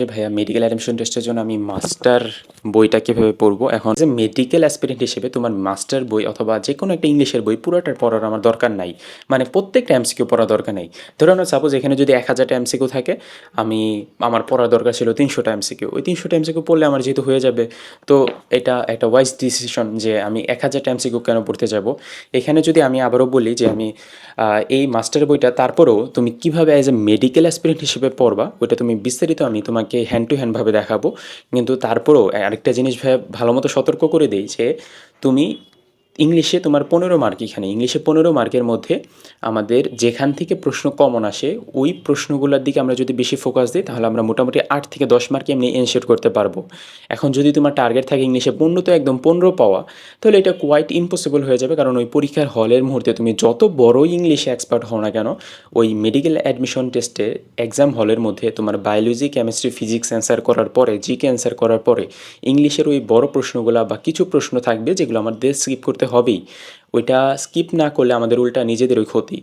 ভাইয়া medical admission টেস্টের জন্য আমি মাস্টার বইটা কীভাবে পড়ব? এখন যে মেডিকেল অ্যাসপিরেন্ট হিসেবে তোমার মাস্টার বই অথবা যে কোনো একটা ইংলিশের বই পুরোটা পড়ার আমার দরকার নাই। মানে প্রত্যেকটা এমসিকিউ পড়া দরকার নেই। ধরো না সাপোজ এখানে যদি এক হাজারটা এমসিকিউ থাকে, আমি, আমার পড়ার দরকার ছিল তিনশোটা এমসিকিউ ওই তিনশোটা এমসিকিউ পড়লে আমার যেহেতু হয়ে যাবে, তো এটা একটা ওয়াইজ ডিসিশন যে আমি এক হাজারটা এমসিকিউ কেন পড়তে যাব? এখানে যদি আমি আবারও বলি যে আমি এই মাস্টার বইটা, তারপরেও তুমি কীভাবে অ্যাজ এ মেডিকেল অ্যাসপিরেন্ট হিসেবে পড়বা, ওইটা তুমি বিস্তারিত আমি তোমাকে হ্যান্ড টু হ্যান্ডভাবে দেখাবো। কিন্তু তারপরেও আরেকটা জিনিস ভালো মতো সতর্ক করে দিই যে, তুমি ইংলিশে তোমার পনেরো মার্ক এখানে, ইংলিশে পনেরো মার্কের মধ্যে আমাদের যেখান থেকে প্রশ্ন কমন আসে, ওই প্রশ্নগুলোর দিকে আমরা যদি বেশি ফোকাস দিই, তাহলে আমরা মোটামুটি আট থেকে দশ মার্কে এমনি এনশিওর করতে পারব। এখন যদি তোমার টার্গেট থাকে ইংলিশে পনেরো তো একদম পনেরো পাওয়া, তাহলে এটা কোয়াইট ইম্পসিবল হয়ে যাবে, কারণ ওই পরীক্ষার হলের মুহূর্তে তুমি যত বড় ইংলিশে এক্সপার্ট হও না কেন, ওই মেডিকেল অ্যাডমিশন টেস্টে এক্সাম হলের মধ্যে তোমার বায়োলজি কেমিস্ট্রি ফিজিক্স অ্যান্সার করার পরে জিকে অ্যান্সার করার পরে, ইংলিশের ওই বড় প্রশ্নগুলো বা কিছু প্রশ্ন থাকবে যেগুলো আমাদের স্কিপ করতে হবেই। ওইটা স্কিপ না করলে আমাদের উল্টা নিজেদেরই ক্ষতি।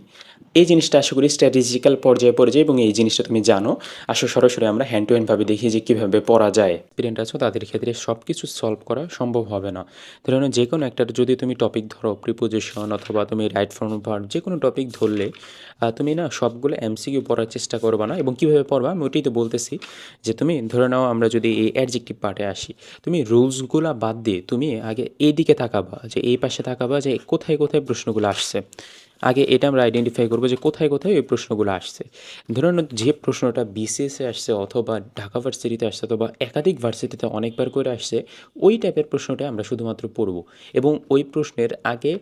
এই জিনিসটা আশা করি স্ট্র্যাটেজিক্যাল পর্যায়ে পর্যায়ে এবং এই জিনিসটা তুমি জানো। আসো সরাসরি আমরা হ্যান্ড টু হ্যান্ডভাবে দেখি যে কীভাবে পড়া যায়। এক্সপিরিয়েন্ট আছো, তাদের ক্ষেত্রে সব কিছু সলভ করা সম্ভব হবে না। ধরুন যে কোনো একটা যদি তুমি টপিক ধরো প্রিপোজিশন অথবা তুমি রাইট ফর্ম ভার্ব যে কোনো টপিক ধরলে তুমি না সবগুলো এমসিকিউ পড়ার চেষ্টা করবা না এবং কীভাবে পড়বা আমি ওইটাই তো বলতেছি যে তুমি ধরে নাও আমরা যদি এই অ্যাডজেক্টিভ পার্টে আসি, তুমি রুলসগুলো বাদ দিয়ে তুমি আগে এই দিকে তাকাবা, যে এই পাশে তাকাবা যে কোথায় কোথায় প্রশ্নগুলো আসছে। আগে এটা আমরা আইডেন্টিফাই করব যে কোথায় কোথায় ওই প্রশ্নগুলো আসছে। ধরুন যে প্রশ্নটা বিসিএসে আসছে অথবা ঢাকা ভার্সিটিতে আসছে অথবা একাধিক ভার্সিটিতে অনেকবার করে আসছে, ওই টাইপের প্রশ্নটা আমরা শুধুমাত্র পড়ব। এবং ওই প্রশ্নের আগে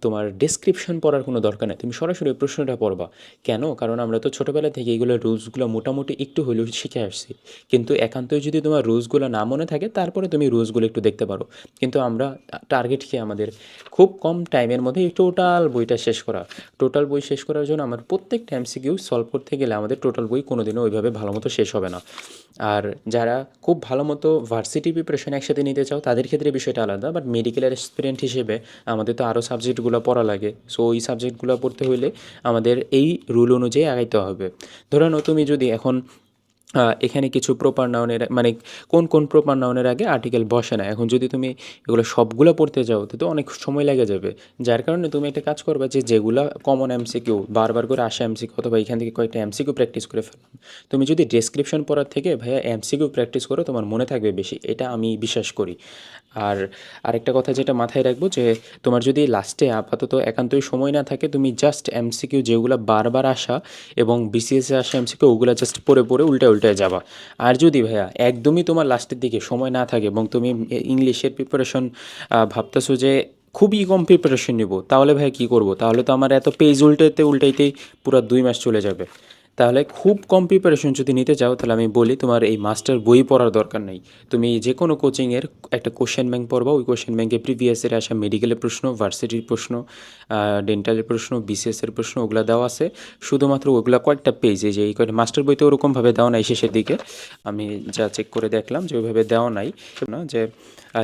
তোমার ডেসক্রিপশন পড়ার কোনো দরকার নেই। তুমি সরাসরি প্রশ্নটা পড়বা। কেন? কারণ আমরা তো ছোটোবেলা থেকে এইগুলো রুলসগুলো মোটামুটি একটু হলেও শিখে আসছি। কিন্তু একান্তই যদি তোমার রুলসগুলো না মনে থাকে, তারপরে তুমি রুলসগুলো একটু দেখতে পারো। কিন্তু আমরা টার্গেট খেয়ে আমাদের? খুব কম টাইমের মধ্যে টোটাল বইটা শেষ করা। টোটাল বই শেষ করার জন্য আমার প্রত্যেকটা এমসিকিউ সলভ করতে গেলে আমাদের টোটাল বই কোনোদিনও ওইভাবে ভালো মতো শেষ হবে না। আর যারা খুব ভালো মতো ভার্সিটি প্রিপারেশন একসাথে নিতে চাও, তাদের ক্ষেত্রে বিষয়টা আলাদা। বাট মেডিকেলের এক্সপিরিয়েন্ট হিসেবে আমাদের তো আরও সাবজেক্টগুলো পড়া লাগে। সো ওই সাবজেক্টগুলো পড়তে হলে আমাদের এই রুল অনুযায়ী আগাইতে হবে। ধরে নাও তুমি যদি এখন এখানে কিছু প্রপার নাউনের মানে কোন কোন প্রপার নাউনের আগে আর্টিকেল বসে না। এখন যদি তুমি এগুলো সবগুলো পড়তে যাও, তো অনেক সময় লেগে যাবে। যার কারণে তুমি একটা কাজ করবে যে, যেগুলো কমন এমসিকিউ বারবার করে আসা এমসিকিউ অথবা এখান থেকে কয়েকটা এমসিকিউ প্র্যাকটিস করে ফেললাম তুমি যদি ডেসক্রিপশন পড়ার থেকে ভাইয়া এমসিকিউ প্র্যাকটিস করো, তোমার মনে থাকবে বেশি। এটা আমি বিশ্বাস করি। আর আরেকটা কথা যেটা মাথায় রাখব যে, তোমার যদি লাস্টে আপাতত একান্তই সময় না থাকে, তুমি জাস্ট এমসিকিউ যেগুলো বারবার আসা এবং বিসিএসে আসা এমসিকিউ ওগুলো জাস্ট পড়ে পড়ে উল্টে উল্টে যাবা। আর যদি ভাইয়া একদমই তোমার লাস্টের দিকে সময় না থাকে এবং তুমি ইংলিশের প্রিপারেশন ভাবতেছো যে খুবই কম প্রিপারেশন নিব, তাহলে ভাই কী করব? তাহলে তো আমার এত পেজ উল্টাইতে, উল্টাইতেই পুরো দুই মাস চলে যাবে। তাহলে খুব কম প্রিপারেশন যদি নিতে চাও, তাহলে আমি বলি তোমার এই মাস্টার বই পড়ার দরকার নেই। তুমি যে কোনো কোচিংয়ের একটা কোশ্চেন ব্যাংক পড়বা, ওই কোশ্চেন ব্যাংকে প্রিভিয়াসের আসা মেডিকেলের প্রশ্ন ভার্সিটির প্রশ্ন ডেন্টালের প্রশ্ন বিসিএসের প্রশ্ন, ওগুলো দেওয়া আছে। শুধুমাত্র ওগুলো কয়েকটা পেজে যে এই কয়েকটা মাস্টার বইতে ওরকমভাবে দেওয়া নাই শেষের দিকে। আমি যা চেক করে দেখলাম যে ওইভাবে দেওয়া নাই। না, যে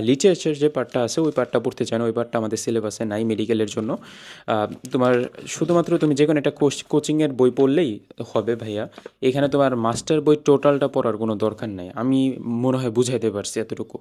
লিটারেচার যে পার্টটা আছে, ওই পার্টটা পড়তে চাই না, ওই পার্টটা আমাদের সিলেবাসে নাই মেডিকেলের জন্য। তোমার শুধুমাত্র তুমি যে কোনো একটা কোচিংয়ের বই পড়লেই হবে ভাইয়া। এখানে তোমার মাস্টার বই টোটালটা পড়ার কোনো দরকার নাই। আমি মনে হয় বুঝাইতে পারছি এতটুকু।